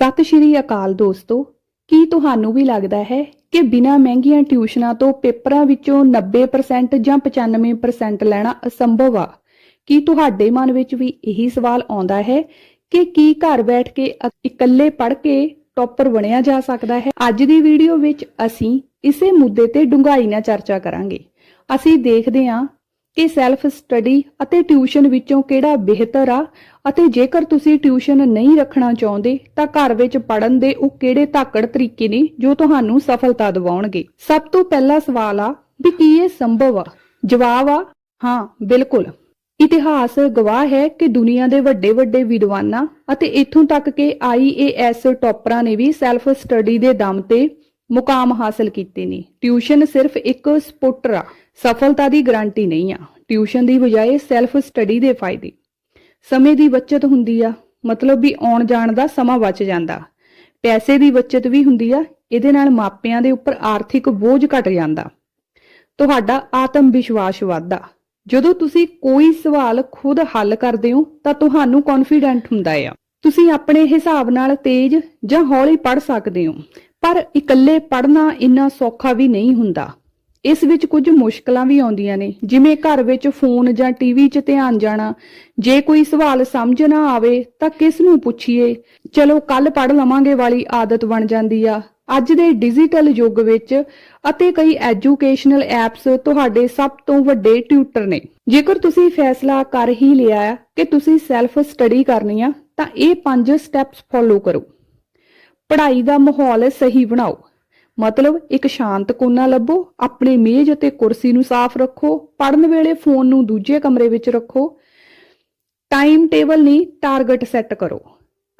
ਸਤਿ ਸ਼੍ਰੀ ਅਕਾਲ ਦੋਸਤੋ, ਕੀ ਤੁਹਾਨੂੰ ਵੀ ਲੱਗਦਾ ਹੈ ਕਿ ਬਿਨਾਂ ਮਹਿੰਗੀਆਂ ਟਿਊਸ਼ਨਾਂ ਤੋਂ ਪੇਪਰਾਂ ਵਿੱਚੋਂ 90% ਜਾਂ 95% ਲੈਣਾ ਅਸੰਭਵ ਆ? ਕੀ ਤੁਹਾਡੇ ਮਨ ਵਿੱਚ ਵੀ ਇਹੀ ਸਵਾਲ ਆਉਂਦਾ ਹੈ ਕਿ ਕੀ ਘਰ ਬੈਠ ਕੇ ਇਕੱਲੇ ਪੜ੍ਹ ਕੇ ਟੌਪਰ ਬਣਿਆ ਜਾ ਸਕਦਾ ਹੈ? ਅੱਜ ਦੀ ਵੀਡੀਓ ਵਿੱਚ ਅਸੀਂ ਇਸੇ ਮੁੱਦੇ ਤੇ ਡੂੰਘਾਈ ਨਾਲ ਚਰਚਾ ਕਰਾਂਗੇ। ਅਸੀਂ ਦੇਖਦੇ ਹਾਂ ਕਿ ਸੈਲਫ ਸਟੱਡੀ ਅਤੇ ਟਿਊਸ਼ਨ ਵਿੱਚੋਂ ਕਿਹੜਾ ਬਿਹਤਰ ਆ ਅਤੇ ਜੇਕਰ ਤੁਸੀਂ ਟਿਊਸ਼ਨ ਨਹੀਂ ਰੱਖਣਾ ਚਾਹੁੰਦੇ, ਤਾਂ ਘਰ ਵਿੱਚ ਪੜਨ ਦੇ ਉਹ ਕਿਹੜੇ ਧਾਕੜ ਤਰੀਕੇ ਨੇ ਜੋ ਤੁਹਾਨੂੰ ਸਫਲਤਾ ਦਿਵਾਉਣਗੇ? ਸਭ ਤੋਂ ਪਹਿਲਾ ਸਵਾਲ ਆ ਵੀ ਕੀ ਇਹ ਸੰਭਵ ਆ? ਜਵਾਬ ਆ, ਹਾਂ, ਬਿਲਕੁਲ। ਇਤਿਹਾਸ ਗਵਾਹ ਹੈ ਕਿ ਦੁਨੀਆ ਦੇ ਵੱਡੇ ਵੱਡੇ ਵਿਦਵਾਨਾਂ ਅਤੇ ਇਥੋਂ ਤੱਕ ਕਿ ਆਈਏਐਸ ਟੌਪਰਾਂ ਨੇ ਵੀ ਸੈਲਫ ਸਟੱਡੀ ਦੇ ਦਮ ਤੇ ਮੁਕਾਮ ਹਾਸਲ ਕੀਤੇ ਨੇ। ਟਿਊਸ਼ਨ ਸਿਰਫ ਇੱਕ ਸਪੋਰਟਰ ਆ। ਸਫਲਤਾ ਦੀ ਗਾਰੰਟੀ ਨਹੀਂ ਆ। ਟਿਊਸ਼ਨ ਦੀ ਬਜਾਏ ਸੈਲਫ ਸਟੱਡੀ ਦੇ ਫਾਇਦੇ। ਸਮੇਂ ਦੀ ਬਚਤ ਹੁੰਦੀ ਆ। ਮਤਲਬ ਵੀ ਆਉਣ ਜਾਣ ਦਾ ਸਮਾਂ ਬਚ ਜਾਂਦਾ। ਪੈਸੇ ਦੀ ਬਚਤ ਵੀ ਹੁੰਦੀ ਆ। ਇਹਦੇ ਨਾਲ ਮਾਪਿਆਂ ਦੇ ਉੱਪਰ ਆਰਥਿਕ ਬੋਝ ਘਟ ਜਾਂਦਾ। ਤੁਹਾਡਾ ਆਤਮ ਵਿਸ਼ਵਾਸ ਵਧਦਾ। ਜਦੋਂ ਤੁਸੀਂ ਕੋਈ ਸਵਾਲ ਖੁਦ ਹੱਲ ਕਰਦੇ ਹੋ, ਤਾਂ ਤੁਹਾਨੂੰ ਕੌਨਫੀਡੈਂਟ ਹੁੰਦਾ ਆ। ਤੁਸੀਂ ਆਪਣੇ ਹਿਸਾਬ ਨਾਲ ਤੇਜ਼ ਜਾਂ ਹੌਲੀ ਪੜ੍ਹ ਸਕਦੇ ਹੋ। ਪਰ ਇਕੱਲੇ ਪੜ੍ਹਨਾ ਇੰਨਾ ਸੌਖਾ ਵੀ ਨਹੀਂ ਹੁੰਦਾ। ਇਸ ਵਿੱਚ ਕੁਝ ਮੁਸ਼ਕਲਾਂ ਵੀ ਆਉਂਦੀਆਂ ਨੇ। ਜਿਵੇਂ ਘਰ ਵਿੱਚ ਫੋਨ ਜਾਂ ਟੀਵੀ 'ਚ ਧਿਆਨ ਜਾਣਾ। ਜੇ ਕੋਈ ਸਵਾਲ ਸਮਝ ਨਾ ਆਵੇ ਤਾਂ ਕਿਸ ਨੂੰ ਪੁੱਛੀਏ? ਚਲੋ ਕੱਲ ਪੜ੍ਹ ਲਵਾਂਗੇ ਵਾਲੀ ਆਦਤ ਬਣ ਜਾਂਦੀ ਆ। ਅੱਜ ਦੇ ਡਿਜੀਟਲ ਯੁੱਗ ਵਿੱਚ ਅਤੇ ਕਈ ਐਜੂਕੇਸ਼ਨਲ ਐਪਸ ਤੁਹਾਡੇ ਸਭ ਤੋਂ ਵੱਡੇ ਟਿਊਟਰ ਨੇ। ਜੇਕਰ ਤੁਸੀਂ ਫੈਸਲਾ ਕਰ ਹੀ ਲਿਆ ਹੈ ਕਿ ਤੁਸੀਂ ਸੈਲਫ ਸਟੱਡੀ ਕਰਨੀ ਆ, ਤਾਂ ਇਹ ਪੰਜ ਸਟੈਪਸ ਫੋਲੋ ਕਰੋ। ਪੜ੍ਹਾਈ ਦਾ ਮਾਹੌਲ ਸਹੀ ਬਣਾਓ। ਮਤਲਬ ਇੱਕ ਸ਼ਾਂਤ ਕੋਨਾ ਲੱਭੋ, ਆਪਣੀ ਮੇਜ਼ ਅਤੇ ਕੁਰਸੀ ਨੂੰ ਸਾਫ਼ ਰੱਖੋ ਪੜਨ ਵੇਲੇ ਫੋਨ ਨੂੰ ਦੂਜੇ ਕਮਰੇ ਵਿੱਚ ਰੱਖੋ। ਟਾਈਮ ਟੇਬਲ ਨਹੀਂ ਟਾਰਗੇਟ ਸੈੱਟ ਕਰੋ।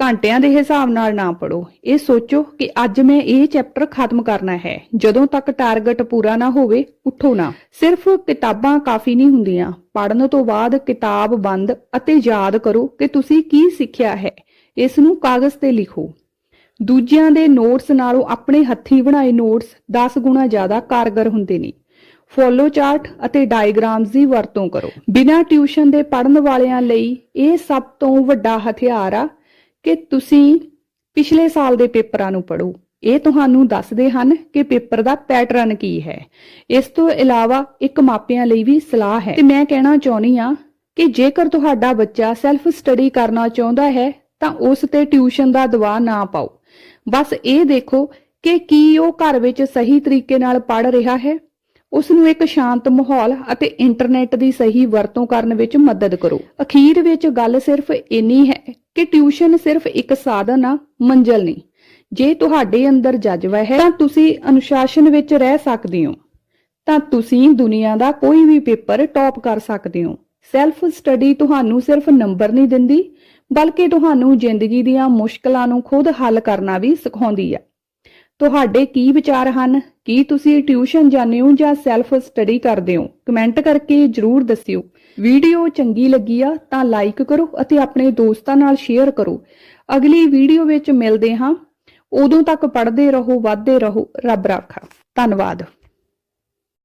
ਘੰਟਿਆਂ ਦੇ ਹਿਸਾਬ ਨਾਲ ਨਾ ਪੜੋ ਇਹ ਸੋਚੋ ਕਿ ਅੱਜ ਮੈਂ ਇਹ ਚੈਪਟਰ ਖਤਮ ਕਰਨਾ ਹੈ। ਜਦੋਂ ਤੱਕ ਟਾਰਗੇਟ ਪੂਰਾ ਨਾ ਹੋਵੇ, ਉੱਠੋ ਨਾ। ਸਿਰਫ ਕਿਤਾਬਾਂ ਕਾਫੀ ਨਹੀਂ ਹੁੰਦੀਆਂ। ਪੜਨ ਤੋਂ ਬਾਅਦ ਕਿਤਾਬ ਬੰਦ ਅਤੇ ਯਾਦ ਕਰੋ ਕਿ ਤੁਸੀਂ ਕੀ ਸਿੱਖਿਆ ਹੈ। ਇਸ ਨੂੰ ਕਾਗਜ਼ ਤੇ ਲਿਖੋ। ਦੂਜਿਆਂ ਦੇ ਨੋਟਸ ਨਾਲੋਂ ਆਪਣੇ ਹੱਥੀਂ ਬਣਾਏ ਨੋਟਸ 10 ਗੁਣਾ ਜ਼ਿਆਦਾ ਕਾਰਗਰ ਹੁੰਦੇ ਨੇ। ਫੋਲੋ ਚਾਰਟ ਅਤੇ ਡਾਇਗਰਾਮਸ ਦੀ ਵਰਤੋਂ ਕਰੋ। ਬਿਨਾਂ ਟਿਊਸ਼ਨ ਦੇ ਪੜਨ ਵਾਲਿਆਂ ਲਈ ਇਹ ਸਭ ਤੋਂ ਵੱਡਾ ਹਥਿਆਰ ਆ ਕਿ ਤੁਸੀਂ ਪਿਛਲੇ ਸਾਲ ਦੇ ਪੇਪਰਾਂ ਨੂੰ ਪੜੋ ਇਹ ਤੁਹਾਨੂੰ ਦੱਸਦੇ ਹਨ ਕਿ ਪੇਪਰ ਦਾ ਪੈਟਰਨ ਕੀ ਹੈ। ਇਸ ਤੋਂ ਇਲਾਵਾ ਇੱਕ ਮਾਪਿਆਂ ਲਈ ਵੀ ਸਲਾਹ ਹੈ। ਤੇ ਮੈਂ ਕਹਿਣਾ ਚਾਹੁੰਦੀ ਆ ਕਿ ਜੇਕਰ ਤੁਹਾਡਾ ਬੱਚਾ ਸੈਲਫ ਸਟੱਡੀ ਕਰਨਾ ਚਾਹੁੰਦਾ ਹੈ ਤਾਂ ਉਸ ਤੇ ਟਿਊਸ਼ਨ ਦਾ ਦਬਾਅ ਨਾ ਪਾਓ। ਬਸ ਇਹ ਦੇਖੋ ਕਿ ਕੀ ਉਹ ਘਰ ਵਿੱਚ ਸਹੀ ਤਰੀਕੇ ਨਾਲ ਪੜ ਰਿਹਾ ਹੈ। ਉਸ ਨੂੰ ਇੱਕ ਸ਼ਾਂਤ ਮਾਹੌਲ ਅਤੇ ਇੰਟਰਨੈਟ ਦੀ ਸਹੀ ਵਰਤੋਂ ਕਰਨ ਵਿੱਚ ਮਦਦ ਕਰੋ। ਅਖੀਰ ਵਿੱਚ ਗੱਲ ਸਿਰਫ ਇੰਨੀ ਹੈ ਕਿ ਟਿਊਸ਼ਨ ਸਿਰਫ ਇੱਕ ਸਾਧਨ ਆ, ਮੰਜ਼ਲ ਨਹੀਂ। ਜੇ ਤੁਹਾਡੇ ਅੰਦਰ ਜਜ਼ਬਾ ਹੈ, ਤਾਂ ਤੁਸੀਂ ਅਨੁਸ਼ਾਸਨ ਵਿੱਚ ਰਹਿ ਸਕਦੇ ਹੋ। ਤਾਂ ਤੁਸੀਂ ਦੁਨੀਆ ਦਾ ਕੋਈ ਵੀ ਪੇਪਰ ਟੌਪ ਕਰ ਸਕਦੇ ਹੋ। ਸੈਲਫ ਸਟੱਡੀ ਤੁਹਾਨੂੰ ਸਿਰਫ ਨੰਬਰ ਨਹੀਂ ਦਿੰਦੀ ਬਲਕਿ ਤੁਹਾਨੂੰ ਜ਼ਿੰਦਗੀ ਦੀਆਂ ਮੁਸ਼ਕਲਾਂ ਨੂੰ ਖੁਦ ਹੱਲ ਕਰਨਾ ਵੀ ਸਿਖਾਉਂਦੀ ਹੈ। ਤੁਹਾਡੇ ਕੀ ਵਿਚਾਰ ਹਨ? ਕੀ ਤੁਸੀਂ ਟਿਊਸ਼ਨ ਜਾਂਦੇ ਹੋ ਜਾਂ ਸੈਲਫ ਸਟੱਡੀ ਕਰਦੇ ਹੋ? ਕਮੈਂਟ ਕਰਕੇ ਜਰੂਰ ਦੱਸਿਓ। ਵੀਡੀਓ ਚੰਗੀ ਲੱਗੀ ਆ ਤਾਂ ਲਾਈਕ ਕਰੋ ਅਤੇ ਆਪਣੇ ਦੋਸਤਾਂ ਨਾਲ ਸ਼ੇਅਰ ਕਰੋ। ਅਗਲੀ ਵੀਡੀਓ ਵਿੱਚ ਮਿਲਦੇ ਹਾਂ। ਉਦੋਂ ਤੱਕ ਪੜ੍ਹਦੇ ਰਹੋ, ਵੱਧਦੇ ਰਹੋ। ਰੱਬ ਰਾਖਾ। ਧੰਨਵਾਦ।